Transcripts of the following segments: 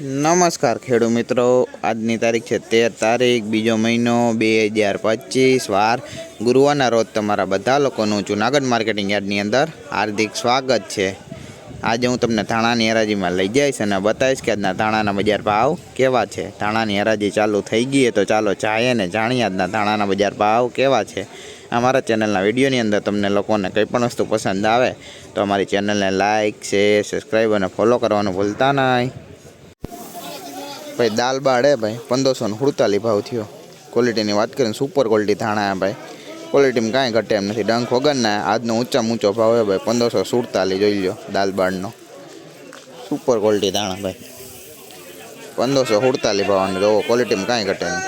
નમસ્કાર ખેડૂત મિત્રો. આજની તારીખ છે તેર તારીખ, બીજો મહિનો બે હજાર પચીસ વાર. ગુરુવારના રોજ તમારા બધા લોકોનું જુનાગઢ માર્કેટિંગ યાર્ડની અંદર હાર્દિક સ્વાગત છે. આજે હું તમને ધાણાની હરાજીમાં લઈ જઈશ અને બતાવીશ કે આજના ધાણાના બજાર ભાવ કેવા છે. ધાણાની હરાજી ચાલુ થઈ ગઈ તો ચાલો જાય અને જાણીએ આજના ધાણાના બજાર ભાવ કેવા છે. અમારા ચેનલના વિડીયોની અંદર તમને લોકોને કંઈ પણ વસ્તુ પસંદ આવે તો અમારી ચેનલને લાઇક શેર, સબસ્ક્રાઈબ અને ફોલો કરવાનું ભૂલતા નહીં. ભાઈ, દાલ બાળ હે ભાઈ, પંદરસો ને સુડતાલીસ ભાવ થયો. ક્વોલિટીની વાત કરીને સુપર ક્વોલિટી ધાણા હે ભાઈ. ક્વોલિટીમાં કાંઈ ઘટે એમ નથી. ડંખ વગરના આજનો ઊંચામાં ઊંચો ભાવ હે ભાઈ, પંદરસો સુડતાલીસ જોઈ લો દાલ બાળનો. સુપર ક્વોલિટી ધાણા ભાઈ. પંદરસો સુડતાલીસ ભાવનો, જોવો ક્વોલિટીમાં કાંઈ ઘટે નહીં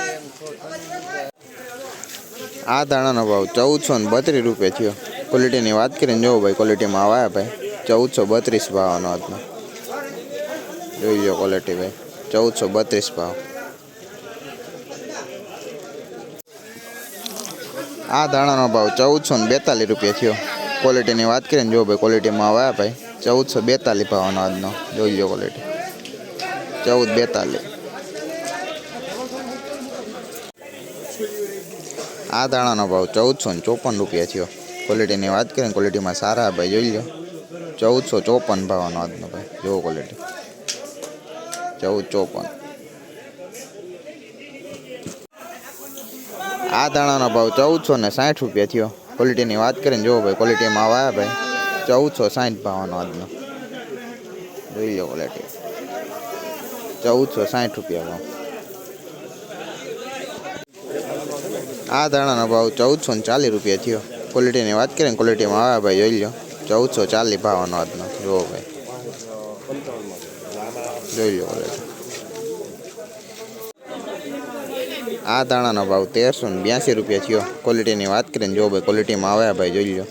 આ દાણાનો ભાવ ચૌદસો ને બત્રીસ રૂપિયા થયો. ક્વોલિટીની વાત કરીને જોવો ભાઈ ક્વોલિટીમાં આવ્યા ભાઈ, ચૌદસો બત્રીસ ભાવનો આજનો જોઈ લો ક્વોલિટી ભાઈ. ચૌદસો બત્રીસ ભાવ આ દાણાનો ભાવ ચૌદસો ને બેતાલીસ રૂપિયા થયો. ક્વોલિટીની વાત કરીએ ને જો ભાઈ ક્વોલિટીમાં આવ્યા ભાઈ. ચૌદસો બેતાલીસ ભાવનો આજનો. જોઈ લો ક્વોલિટી ચૌદ બેતાલીસ. આ દાણાનો ભાવ ચૌદસો ને ચોપન રૂપિયા થયો. ક્વોલિટીની વાત કરીએ ક્વોલિટીમાં સારા ભાઈ, જોઈ લો ચૌદસો ચોપન ભાવનો આજનો ભાઈ. જોવો ક્વોલિટી ચૌદ ચોપન. આ દાણાનો ભાવ ચૌદસો ને સાઠ રૂપિયા થયો. ક્વોલિટીની વાત કરીને જોવો ભાઈ ક્વોલિટીમાં આવ્યા ભાઈ. ચૌદસો સાઠ ભાવનો આજનો. જોઈ લો ક્વોલિટી ચૌદસો સાઠ રૂપિયા ભાવ. આ દાણાનો ભાવ ચૌદસો ને ચાલીસ રૂપિયા થયો. ક્વોલિટીની વાત કરીએ ને ક્વોલિટીમાં આવ્યા ભાઈ, જોઈ લો. ચૌદસો ચાલીસ ભાવનો આજનો. જોવો ભાઈ. જોઈ લો ક્વોલિટી આ દાણાનો ભાવ તેરસો ને બ્યાસી રૂપિયા થયો. ક્વોલિટીની વાત કરીને જો ભાઈ ક્વોલિટીમાં આવ્યા ભાઈ જોઈ લો.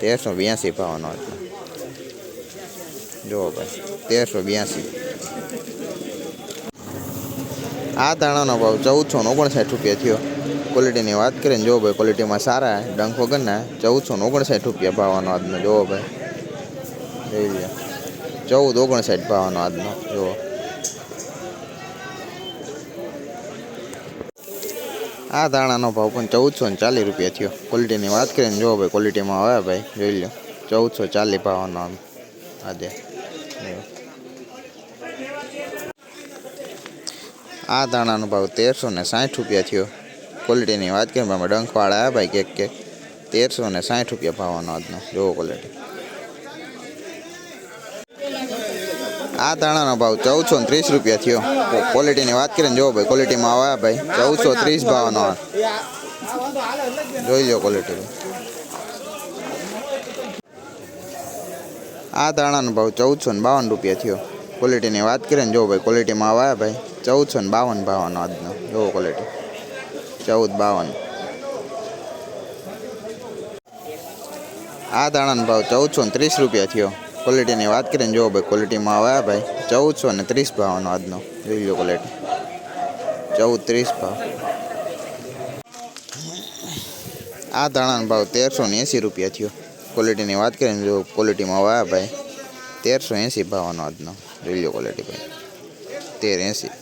તેરસો બ્યાસી ભાવનો હતો. જુઓ ભાઈ, તેરસો બ્યાસી. આ દાણાનો ભાવ ચૌદસો ને ઓગણસાઠ રૂપિયા થયો. ક્વોલિટીની વાત કરીને જો ભાઈ ક્વોલિટીમાં સારા ડંખ વગરના ચૌદસો ને ઓગણસાઠ રૂપિયા ભાવનો આજનો જુઓ ભાઈ, જોઈ લો. ચૌદ, ઓગણસાઠ ભાવનો આજનો જુઓ આ દાણાનો ભાવ પણ ચૌદસો ને ચાલીસ રૂપિયા થયો. ક્વોલિટીની વાત કરીને જુઓ ભાઈ ક્વોલિટીમાં આવ્યા ભાઈ, જોઈ લો ચૌદસો ચાલીસ ભાવનો આમ આજે. આ દાણાનો ભાવ તેરસો ને સાઠ રૂપિયા થયો. ક્વોલિટીની વાત કરીએ ડંખવાળા આવ્યા ભાઈ, કેક કેક. તેરસો ને સાઠ રૂપિયા ભાવનો આજનો. જુઓ ક્વોલિટી આ દાણાનો ભાવ ચૌદસો ને ત્રીસ રૂપિયા થયો. ક્વોલિટીની વાત કરીને જો ભાઈ ક્વોલિટીમાં આવ્યા ભાઈ, ચૌદસો ત્રીસ ભાવનો. જોઈ લો ક્વોલિટી આ દાણાનો ભાવ ચૌદસો ને બાવન રૂપિયા થયો. ક્વોલિટીની વાત કરીએ ને જો ભાઈ ક્વોલિટીમાં આવ્યા ભાઈ, ચૌદસો ને બાવન ભાવનો આજનો. જોવો ક્વોલિટી ચૌદ બાવન. આ દાણાનો ભાવ ચૌદસો ને ત્રીસ રૂપિયા થયો. ક્વોલિટીની વાત કરીને જો ભાઈ ક્વોલિટીમાં આવ્યા ભાઈ ચૌદસો ને ત્રીસ ભાવનો આજનો જોઈ લો ક્વોલિટી ચૌદ ત્રીસ ભાવ. આ ધાણાનો ભાવ તેરસો ને એંસી રૂપિયા થયો. ક્વોલિટીની વાત કરીને જો ક્વોલિટીમાં આવ્યા ભાઈ તેરસો એંસી ભાવનો આજનો જોઈ લો ક્વોલિટી ભાઈ. તેર એંસી.